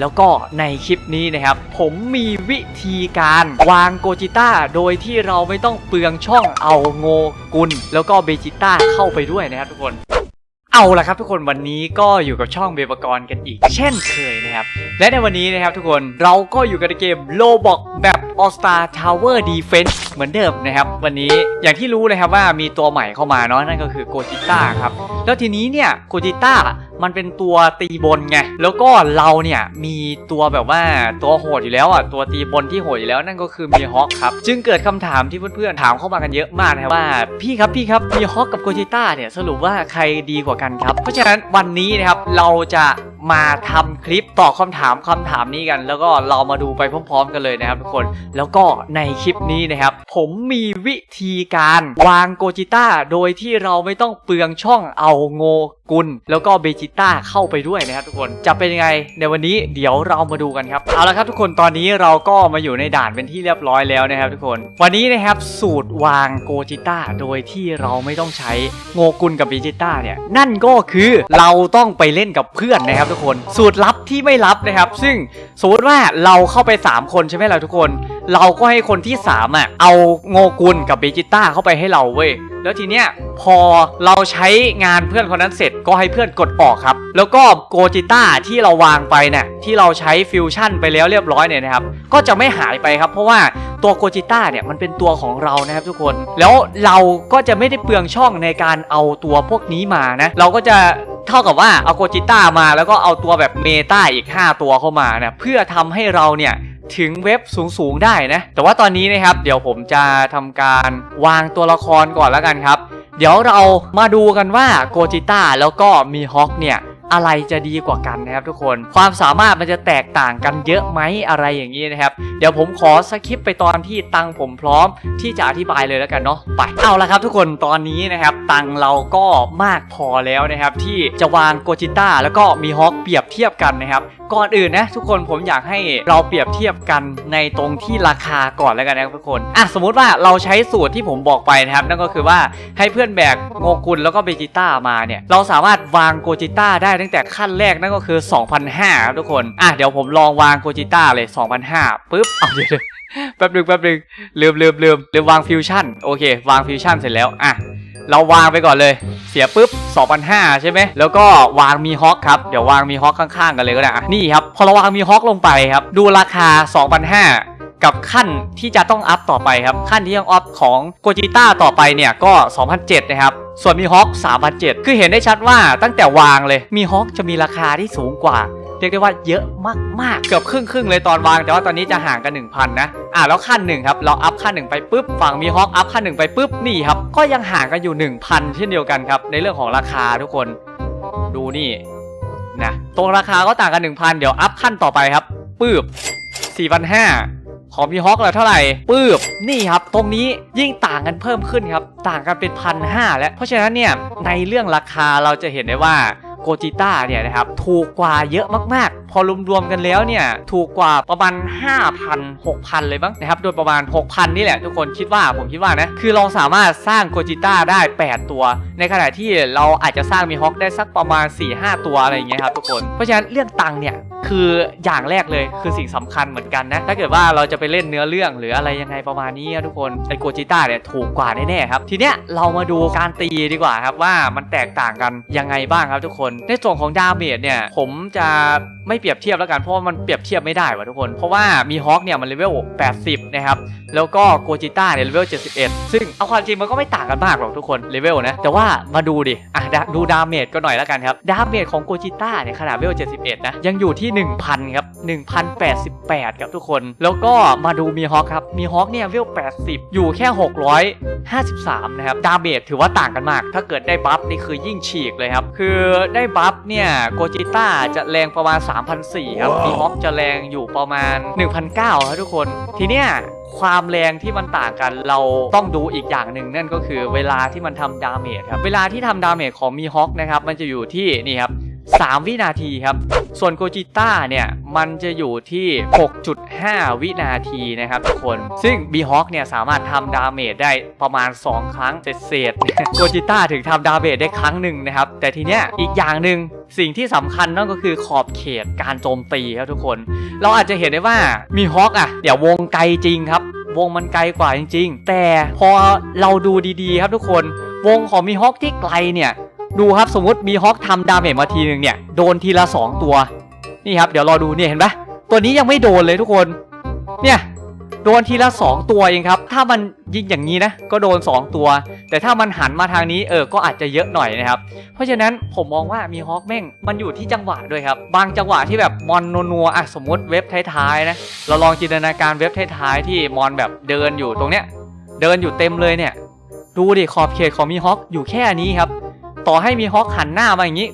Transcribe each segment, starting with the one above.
แล้วก็ในคลิปนี้นะครับ ผมมีวิธีการวางโกจิต้าโดยที่เราไม่ต้องเปลืองช่องเอาโงกุล แล้วก็เบจิต้าเข้าไปด้วยนะครับทุกคนเอาละครับทุกคนวันนี้ก็อยู่กับช่องเบปกรกันอีก เช่นเคยนะครับ และในวันนี้นะครับทุกคนเราก็อยู่กันในเกมโลบอกแบบ All Star Tower Defense เหมือนเดิมนะครับ วันนี้อย่างที่รู้เลยครับว่ามีตัวใหม่เข้ามาเนาะนั่นก็คือโกจิต้าครับ แล้วทีนี้เนี่ยโกจิต้า มันเป็นตัวตีบนไง แล้วก็เราเนี่ยมีตัวแบบว่าตัวโหดอยู่แล้วอะ ตัวตีบนที่โหดอยู่แล้วนั่นก็คือมีฮอคครับ จึงเกิดคำถามที่เพื่อนๆถามเข้ามากันเยอะมากนะครับว่าพี่ครับพี่ครับมีฮอคกับโกจิต้าเนี่ยสรุปว่าใครดีกว่ากันครับ เพราะฉะนั้นวันนี้นะครับเราจะมาทำคลิปตอบคำถามคำถามนี้กัน แล้วก็เรามาดูไปพร้อมๆ กันเลยนะครับทุกคนแล้วก็ในคลิปนี้นะครับ ผมมีวิธีการวางโกจิต้าโดยที่เราไม่ต้องเปลืองช่องเอาโงกุลแล้วก็เบจิต้าเข้าไปด้วยนะครับทุกคนจะเป็นยังไงในวันนี้เดี๋ยวเรามาดูกันครับเอาละครับทุกคนตอนนี้เราก็มาอยู่ในด่านเป็นที่เรียบร้อยแล้วนะครับทุกคน วันนี้นะครับสูตรวางโกจิต้าโดยที่เราไม่ต้องใช้โงกุลกับเบจิต้าเนี่ยนั่นก็คือเราต้องไปเล่นกับเพื่อนนะครับทุกคน สูตรลับที่ไม่ลับนะครับ ซึ่งสมมติว่าเราเข้าไป 3 คนใช่ไหมล่ะทุกคน เราก็ให้คนที่3อะเอาโงกุลกับเบจิต้าเข้าไปให้เราเว้ยแล้วทีเนี้ยพอเราใช้งานเพื่อนคนนั้นเสร็จก็ให้เพื่อนกดออกครับ แล้วก็โกจิต้าที่เราวางไปเนี่ยที่เราใช้ฟิวชั่นไปแล้วเรียบร้อยเนี่ยนะครับก็จะไม่หายไปครับ เพราะว่าตัวโกจิต้าเนี่ยมันเป็นตัวของเรานะครับทุกคน แล้วเราก็จะไม่ได้เปลืองช่องในการเอาตัวพวกนี้มานะ เราก็จะ เท่ากับว่าเอาโกจิต้ามาแล้วก็เอาตัวแบบเมตาอีก 5 ตัวเข้ามานะเพื่อทำให้เราเนี่ยถึงเว็บสูงๆได้นะ แต่ว่าตอนนี้นะครับ เดี๋ยวผมจะทำการวางตัวละครก่อนแล้วกันครับ เดี๋ยวเรามาดูกันว่าโกจิต้าแล้วก็มีฮอคเนี่ย อะไรจะดีกว่ากันนะครับทุกคน ความสามารถมันจะแตกต่างกันเยอะไหมอะไรอย่างนี้นะครับ เดี๋ยวผมขอสคิปไปตอนที่ตังผมพร้อมที่จะอธิบายเลยแล้วกันเนาะไปเอาละครับทุกคนตอนนี้นะครับตังเราก็มากพอแล้วนะครับที่จะวางโกจิต้าแล้วก็มีฮอกเปรียบเทียบกันนะครับ ก่อนอื่นนะทุกคนผมอยากให้เราเปรียบเทียบกันในตรงที่ราคาก่อนแล้วกันนะครับทุกคนอะสมมุติว่าเราใช้สูตรที่ผมบอกไปนะครับ นั่นก็คือว่าให้เพื่อนแบกโงกุลแล้วก็เบจิต้ามาเนี่ยเราสามารถวางโกจิต้าได้ตั้งแต่ขั้นแรกนั่นก็คือ2,500ครับทุกคนอะเดี๋ยวผมลองวางโกจิต้าเลย2,500ปุ๊บเอาเดี๋ยวแป๊บนึงแป๊บนึงลืมลืมลืมลืมวางฟิวชั่นโอเควางฟิวชั่นเสร็จแล้วอะ เราวางไปก่อนเลย เสียปุ๊บ2,500ใช่ไหมแล้วก็วางมีฮอคครับเดี๋ยววางมีฮอคข้างๆกันเลยก็ได้นี่ครับพอเราวางมีฮอคลงไปครับ ดูราคา 2,500กับขั้นที่จะต้องอัพต่อไปครับ ขั้นที่ต้องอัพของโกจิต้าต่อไปเนี่ยก็2,700นะครับ ส่วนมีฮอค3,700 คือเห็นได้ชัดว่าตั้งแต่วางเลยมีฮอคจะมีราคาที่สูงกว่า เรียกได้ว่าเยอะมากๆ เกือบครึ่งครึ่งเลยตอนวาง แต่ว่าตอนนี้จะห่างกัน 1,000 นะ อ่าแล้วขั้นหนึ่งครับ เราอัพขั้นหนึ่งไปปุ๊บ ฝั่งมีฮอคอัพขั้นหนึ่งไปปุ๊บ นี่ครับ ก็ยังห่างกันอยู่ 1,000 เช่นเดียวกันครับ ในเรื่องของราคาทุกคน ดูนี่นะ ตรงราคาก็ต่างกัน 1,000 เดี๋ยวอัพขั้นต่อไปครับปืบ4,500ของมีฮอคแล้วเท่าไหร่ปืบนี่ครับ ตรงนี้ยิ่งต่างกันเพิ่มขึ้นครับ ต่างกันเป็นพันห้าแล้ว เพราะฉะนั้นเนี่ยในเรื่องราคาเราจะเห็นได้ว่า โกจิต้าเนี่ยนะครับถูกกว่าเยอะมากๆ พอรวมๆกันแล้วเนี่ยถูกกว่าประมาณ 5,000 6,000 เลยบ้างนะครับโดยประมาณ 6,000 นี่แหละทุกคนคิดว่าผมคิดว่านะคือเราสามารถสร้างโกจิต้าได้ 8 ตัว ในขณะที่เราอาจจะสร้างมีฮอคได้สักประมาณ 4-5 ตัวอะไรอย่างเงี้ยครับทุกคนเพราะฉะนั้นเรื่องตังเนี่ยคืออย่างแรกเลยคือสิ่งสำคัญเหมือนกันนะถ้าเกิดว่าเราจะไปเล่นเนื้อเรื่องหรืออะไรยังไงประมาณนี้ทุกคนไอโกจิต้าเนี่ยถูกกว่าแน่ๆครับทีเนี้ยเรามาดูการตีดีกว่าครับว่ามันแตกต่างกันยังไงบ้างครับทุกคนในส่วนของดาเมจเนี่ยผมจะไม่เปรียบเทียบแล้วกันเพราะว่ามันเปรียบเทียบไม่ได้ว่ะทุกคน เพราะว่ามีฮอคเนี่ยมันเลเวล 80 นะครับ แล้วก็โกจิต้าเนี่ยเลเวล 71 ซึ่งเอาความจริงมันก็ไม่ต่างกันมากหรอกทุกคนเลเวลนะ แต่ว่ามาดูดิ อะดูดาเมจก็หน่อยแล้วกันครับ ดาเมจของโกจิต้าเนี่ยขนาดเลเวล 71 นะ ยังอยู่ที่ 1,000 ครับ 1,088 ครับทุกคน แล้วก็มาดูมีฮอคครับ มีฮอคเนี่ยเลเวล 80 อยู่แค่ 653 นะครับ ดาเมจถือว่าต่างกันมาก ถ้าเกิดได้บัฟนี่คือยิ่งฉีกเลยครับ คือได้บัฟเนี่ยโกจิต้าจะแรงประมาณ 3,400ครับมีฮอคจะแรงอยู่ประมาณ 1,900ครับทุกคน ทีเนี้ยความแรงที่มันต่างกันเราต้องดูอีกอย่างหนึ่งนั่นก็คือเวลาที่มันทำดาเมจครับ เวลาที่ทำดาเมจของมีฮอคนะครับมันจะอยู่ที่นี่ครับ 3 วินาทีครับ ส่วนโกจิต้าเนี่ย มันจะอยู่ที่ 6.5 วินาทีนะครับทุกคน ซึ่งบีฮอ k เนี่ย สามารถทำดาเมจได้ประมาณ 2 ครั้งเศษๆโกจิต้าถึงทำดาเมจได้ครั้งหนึ่งนะครับ แต่ทีเนี้ยอีกอย่างหนึ่งสิ่งที่สำคัญนั่นก็คือขอบเขตการโจมตีครับทุกคน เราอาจจะเห็นได้ว่ามีฮอ k อะเดี๋ยววงไกลจริงครับ วงมันไกลกว่าจริง ๆ แต่พอเราดูดีๆ ครับทุกคน วงของมีฮอ k ที่ไกลเนี่ย ดูครับสมมติมีฮอ k ทำดาเมจมาทีหนึ่งเนี่ยโดนทีละ 2 ตัว นี่ครับเดี๋ยวรอดูเนี่ยเห็นปะตัวนี้ยังไม่โดนเลยทุกคน เนี่ยโดนทีละ 2 ตัวเองครับ ถ้ามันยิงอย่างนี้นะก็โดน 2 ตัว แต่ถ้ามันหันมาทางนี้เออก็อาจจะเยอะหน่อยนะครับ เพราะฉะนั้นผมมองว่ามีฮอ k แม่งมันอยู่ที่จังหวะด้วยครับ บางจังหวะที่แบบมอนนัวๆอะสมมติเว็บท้ายๆนะเราลองจินตนาการเว็บท้ายๆที่มอนแบบเดินอยู่ตรงเนี้ยเดินอยู่เต็มเลยเนี่ย ดูดิขอบเขตของมีฮอ k อยู่แค่นี้ครับ ต่อให้มีฮอ k หันหน้ามาอย่างนี้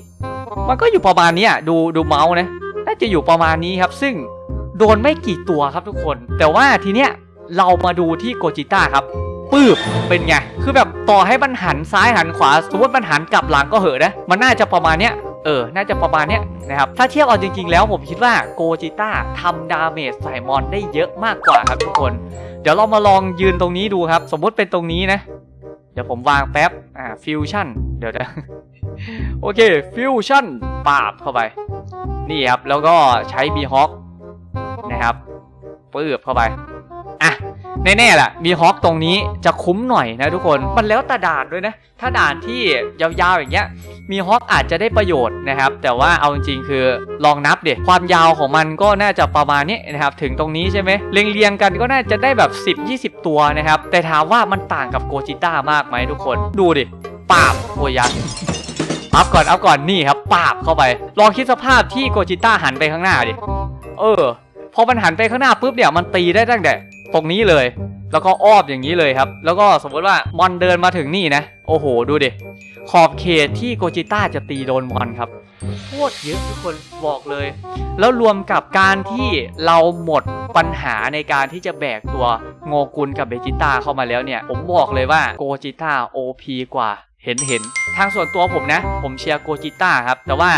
มันก็อยู่ประมาณนี้ดูดูเมาส์นะน่าจะอยู่ประมาณนี้ครับ ซึ่งโดนไม่กี่ตัวครับทุกคน แต่ว่าทีเนี้ยเรามาดูที่โกจิต้าครับปืบเป็นไง คือแบบต่อให้มันหันซ้ายหันขวาสมมติมันหันกลับหลังก็เหอะนะ มันน่าจะประมาณเนี้ยเออ น่าจะประมาณเนี้ยนะครับ ถ้าเทียบเอาจริง ๆ แล้วผมคิดว่าโกจิต้าทำดาเมจใส่มอนได้เยอะมากกว่าครับทุกคน เดี๋ยวเรามาลองยืนตรงนี้ดูครับ สมมติเป็นตรงนี้นะ เดี๋ยวผมวางแป๊บ อ่า ฟิวชั่น เดี๋ยวนะโอเคฟิวชั่นปาบเข้าไป นี่ครับ แล้วก็ใช้บีฮอ k นะครับปืบเข้าไป อะ แน่ๆแหละมีฮอ k ตรงนี้จะคุ้มหน่อยนะทุกคน มันแล้วแต่ด่านด้วยนะ ถ้าด่านที่ยาวๆอย่างเงี้ย มีฮอ k อาจจะได้ประโยชน์นะครับ แต่ว่าเอาจริงๆคือลองนับเด็ความยาวของมันก็น่าจะประมาณนี้นะครับ ถึงตรงนี้ใช่ไหมเรียงๆกันก็น่าจะได้แบบ 10-20 ตัวนะครับ แต่ถามว่ามันต่างกับโกจิต้ามากไหมทุกคน ดูดิ ปาบโอ้ยันอัพก่อนอัพก่อนนี่ครับปาบเข้าไป ลองคิดสภาพที่โกจิต้าหันไปข้างหน้าดิเออพอมันหันไปข้างหน้าปุ๊บเนี่ยมันตีได้ตั้งแต่ตรงนี้เลย แล้วก็อ้อมอย่างนี้เลยครับ แล้วก็สมมติว่ามอนเดินมาถึงนี่นะ โอ้โห ดูดิ ขอบเขตที่โกจิต้าจะตีโดนมอนครับโคตรเยอะทุกคนบอกเลย แล้วรวมกับการที่เราหมดปัญหาในการที่จะแบกตัวโงกุลกับเบจิต้าเข้ามาแล้วเนี่ย ผมบอกเลยว่าโกจิต้า OP กว่า เห็นเห็นทางส่วนตัวผมนะ ผมเชียร์โกจิต้าครับ แต่ว่า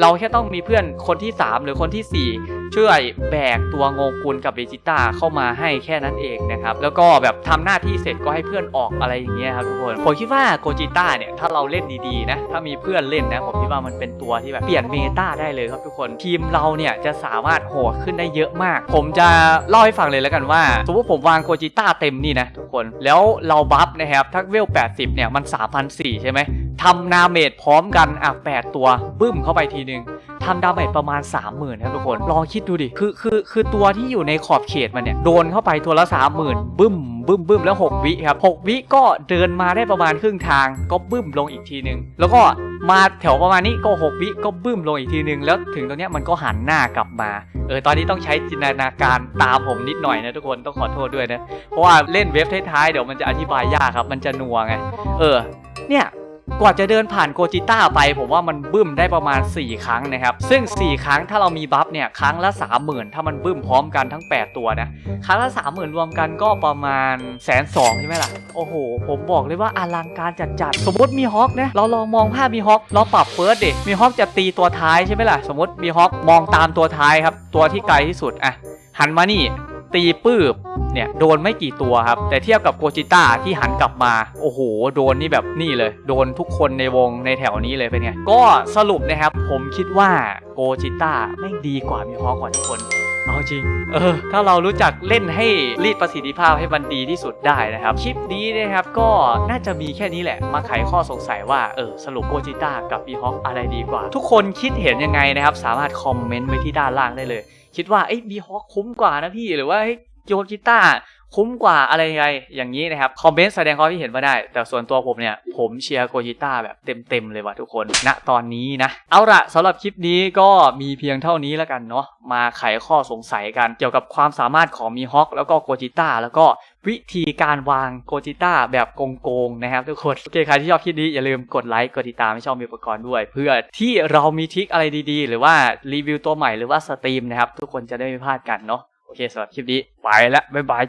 เราแค่ต้องมีเพื่อนคนที่ 3 หรือคนทีสี่4 ช่วยแบกตัวโงกุลกับเบจิต้าเข้ามาให้แค่นั้นเองนะครับแล้วก็แบบทำหน้าที่เสร็จก็ให้เพื่อนออกอะไรอย่างเงี้ยครับทุกคนผมคิดว่าโกจิต้าเนี่ยถ้าเราเล่นดีๆนะถ้ามีเพื่อนเล่นนะผมคิดว่ามันเป็นตัวที่แบบเปลี่ยนเมตาได้เลยครับทุกคนทีมเราเนี่ยจะสามารถโหดขึ้นได้เยอะมาก ผมจะเล่าให้ฟังเลยแล้วกันว่าสมมติผมวางโกจิต้าเต็มนี่นะทุกคนแล้วเราบัฟนะครับทักเวล 80 เนี่ยมัน3 0 0 ใช่ไหมทำนาเมจพร้อมกันอะ8ตัวบึ้มเข้าไปทีนึง ทำดาเมจประมาณ 30,000ครับทุกคน ลองคิดดูดิ คือคือคือตัวที่อยู่ในขอบเขตมันเนี่ย โดนเข้าไปตัวละ 30,000 บึ้มบึ้มบึ้มแล้ว 6 วิครับ 6 วิก็เดินมาได้ประมาณครึ่งทาง ก็บึ้มลงอีกทีนึง แล้วก็มาแถวประมาณนี้ก็ 6 วิก็บึ้มลงอีกทีนึง แล้วถึงตรงเนี้ยมันก็หันหน้ากลับมา เออ ตอนนี้ต้องใช้จินตนาการตามผมนิดหน่อยนะทุกคน ต้องขอโทษด้วยนะ เพราะว่าเล่นเว็บท้ายๆเดี๋ยวมันจะอธิบายยากครับ มันจะนัวไง เออ เนี่ย กว่าจะเดินผ่านโกจิต้าไป ผมว่ามันบึ้มได้ประมาณ 4 ครั้งนะครับ ซึ่ง 4 ครั้งถ้าเรามีบัฟเนี่ยครั้งละ 30,000 ถ้ามันบึ้มพร้อมกันทั้ง 8 ตัวนะครั้งละ 30,000 รวมกันก็ประมาณแสนสองใช่ไหมล่ะ โอ้โห ผมบอกเลยว่าอลังการจัดๆ สมมติมีฮอคนะ เราลองมองภาพมีฮอคเราปรับเฟิร์สเดิมีฮอคจะตีตัวท้ายใช่ไหมล่ะ สมมติมีฮอคมองตามตัวท้ายครับ ตัวที่ไกลที่สุดอะหันมานี่ ตีปืบเนี่ยโดนไม่กี่ตัวครับ แต่เทียบกับโกจิต้าที่หันกลับมา โอ้โห โดนนี่แบบนี่เลย โดนทุกคนในวงในแถวนี้เลยเป็นไง ก็สรุปนะครับ ผมคิดว่าโกจิต้าไม่ดีกว่ามีฮอกกว่าทุกคน เอาจริง เออ ถ้าเรารู้จักเล่นให้รีดประสิทธิภาพให้มันดีที่สุดได้นะครับ คลิปนี้นะครับก็น่าจะมีแค่นี้แหละ มาไขข้อสงสัยว่า เออ สรุปโกจิต้ากับบีฮอกอะไรดีกว่า ทุกคนคิดเห็นยังไงนะครับ สามารถคอมเมนต์ไว้ที่ด้านล่างได้เลย คิดว่า เอ้ยมีฮอกคุ้มกว่านะพี่ หรือว่าเฮ้โยจิต้า คุ้มกว่าอะไรยังไงอย่างนี้นะครับ คอมเมนต์แสดงความคิดเห็นมาได้ แต่ส่วนตัวผมเนี่ย ผมเชียร์โกจิต้าแบบเต็มๆเลยว่ะทุกคนณตอนนี้นะ เอาละสำหรับคลิปนี้ก็มีเพียงเท่านี้แล้วกันเนาะมาไขข้อสงสัยกันเกี่ยวกับความสามารถของมีฮอคแล้วก็โกจิต้าแล้วก็วิธีการวางโกจิต้าแบบโกงๆนะครับทุกคน โอเคใครที่ชอบคลิปนี้อย่าลืมกดไลค์กดติดตามให้ช่องมีอุปกรณ์ด้วย เพื่อที่เรามีทริคอะไรดีๆ หรือว่ารีวิวตัวใหม่หรือว่าสตรีมนะครับทุกคนจะได้ไม่พลาดกันเนาะโอเคสำหรับคลิปนี้ไปละบ๊ายบาย